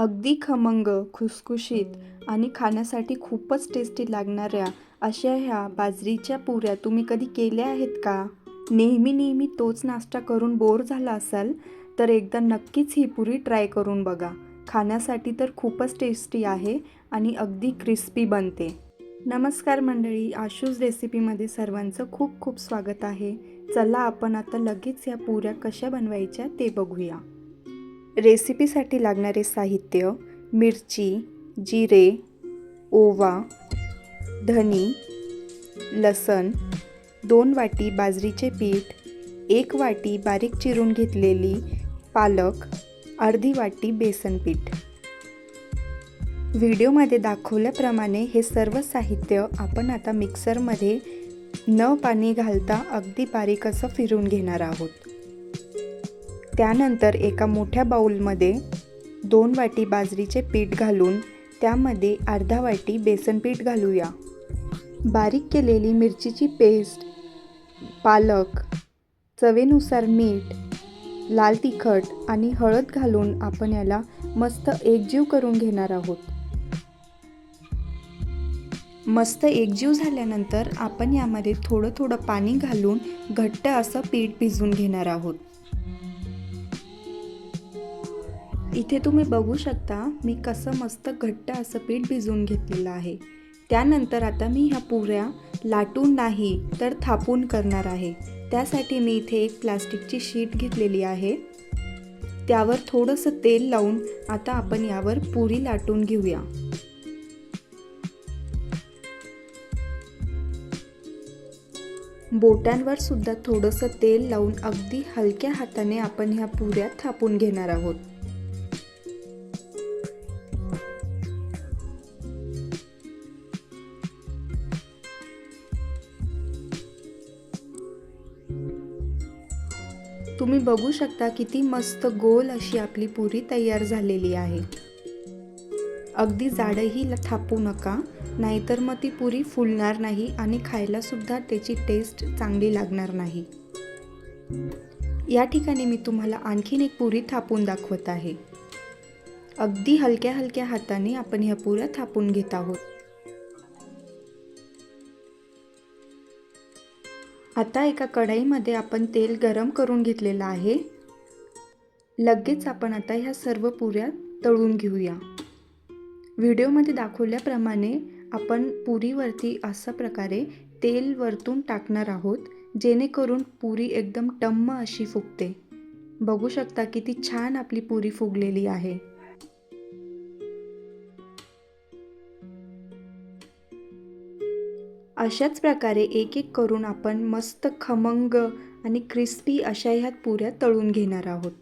अगदी खमंग खुसखुशीत आणि खाण्यासाठी खूपच टेस्टी लागणाऱ्या अशा ह्या बाजरीच्या पुऱ्या तुम्ही कधी केल्या आहेत का? नेहमी नेहमी तोच नाश्ता करून बोर झाला असाल तर एकदा नक्कीच ही पुरी ट्राय करून बघा. खाण्यासाठी तर खूपच टेस्टी आहे आणि अगदी क्रिस्पी बनते. नमस्कार मंडळी आशूज रेसिपीमध्ये सर्वांचं खूप खूप स्वागत आहे. चला आपण आता लगेच या पुऱ्या कशा बनवायच्या ते बघूया. रेसिपीसाठी लागणारे साहित्य मिरची जिरे ओवा धनी लसण दोन वाटी बाजरीचे पीठ एक वाटी बारीक चिरून घेतलेली पालक अर्धी वाटी बेसन पीठ. व्हिडिओमध्ये दाखवल्याप्रमाणे हे सर्व साहित्य आपण आता मिक्सरमध्ये न पाणी घालता अगदी बारीक असं फिरून घेणार आहोत. त्यानंतर एका मोठ्या बाऊलमध्ये दोन वाटी बाजरीचे पीठ घालून त्यामध्ये अर्धा वाटी बेसन पीठ घालूया. बारीक केलेली मिरचीची पेस्ट पालक चवेनुसार मीठ लाल तिखट आणि हळद घालून आपण याला मस्त एकजीव करून घेणार आहोत. मस्त एकजीव झाल्यानंतर आपण यामध्ये थोडं थोडं पाणी घालून घट्ट असं पीठ भिजवून घेणार आहोत. इथे तुम्ही बघू शकता मी कसं मस्त घट्ट असं पीठ भिजवून घेतलेलं आहे. त्यानंतर आता मी ह्या पुऱ्या लाटून नाही तर थापून करणार आहे. त्यासाठी मी इथे एक प्लास्टिकची शीट घेतलेली आहे. त्यावर थोडंसं तेल लावून आता आपण यावर पुरी लाटून घेऊया. बोटांवर सुद्धा थोडंसं तेल लावून अगदी हलक्या हाताने आपण ह्या पुऱ्या थापून घेणार आहोत. तुम्ही बघू शकता किती मस्त गोल अशी आपली पुरी तयार झालेली आहे. अगदी जाडही थापू नका नाहीतर मग ती पुरी फुलणार नाही आणि खायलासुद्धा त्याची टेस्ट चांगली लागणार नाही. या ठिकाणी मी तुम्हाला आणखीन एक पुरी थापून दाखवत आहे. अगदी हलक्या हलक्या हाताने आपण ह्या पुऱ्या थापून घेत आहोत. आता एका कढईमध्ये आपण तेल गरम करून घेतलेलं आहे. लगेच आपण आता ह्या सर्व पुऱ्या तळून घेऊया. व्हिडिओमध्ये दाखवल्याप्रमाणे आपण पुरीवरती अशा प्रकारे तेल वरतून टाकणार आहोत जेणेकरून पुरी एकदम टम्म अशी फुगते. बघू शकता किती छान आपली पुरी फुगलेली आहे. अशाच प्रकारे एक एक करून आपण मस्त खमंग आणि क्रिस्पी अशा ह्या पुऱ्या तळून घेणार आहोत.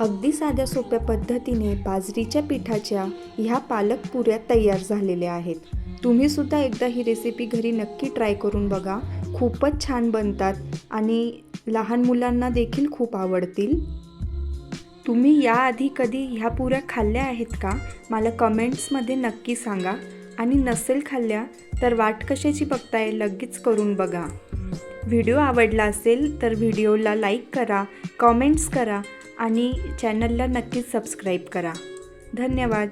अगदी साध्या सोप्या पद्धतीने बाजरीच्या पिठाच्या ह्या पालक पुऱ्या तयार झालेल्या आहेत. तुम्ही सुद्धा एकदा ही रेसिपी घरी नक्की ट्राय करून बघा. खूपच छान बनतात आणि लहान मुलांना देखील खूप आवडतील. तुम्ही याआधी कधी ह्या पुऱ्या खाल्ल्या आहेत का? मला कमेंट्समध्ये नक्की सांगा. आणि नसेल खाल्ल्या तर वाट कशाची बघताय लगेच करून बघा. व्हिडिओ आवडला असेल तर व्हिडिओला लाईक करा कॉमेंट्स करा आणि चॅनलला नक्कीच सबस्क्राईब करा. धन्यवाद.